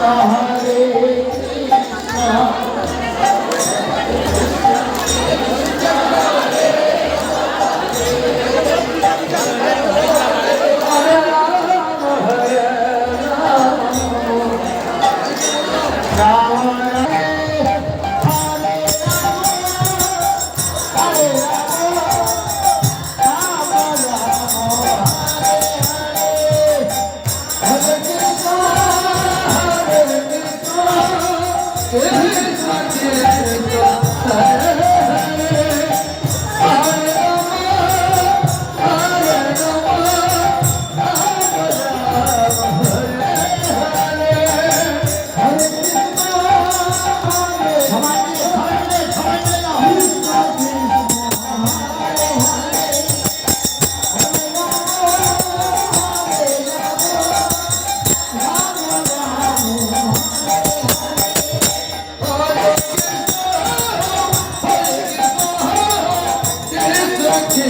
Hallelujah. Yeah. রাখে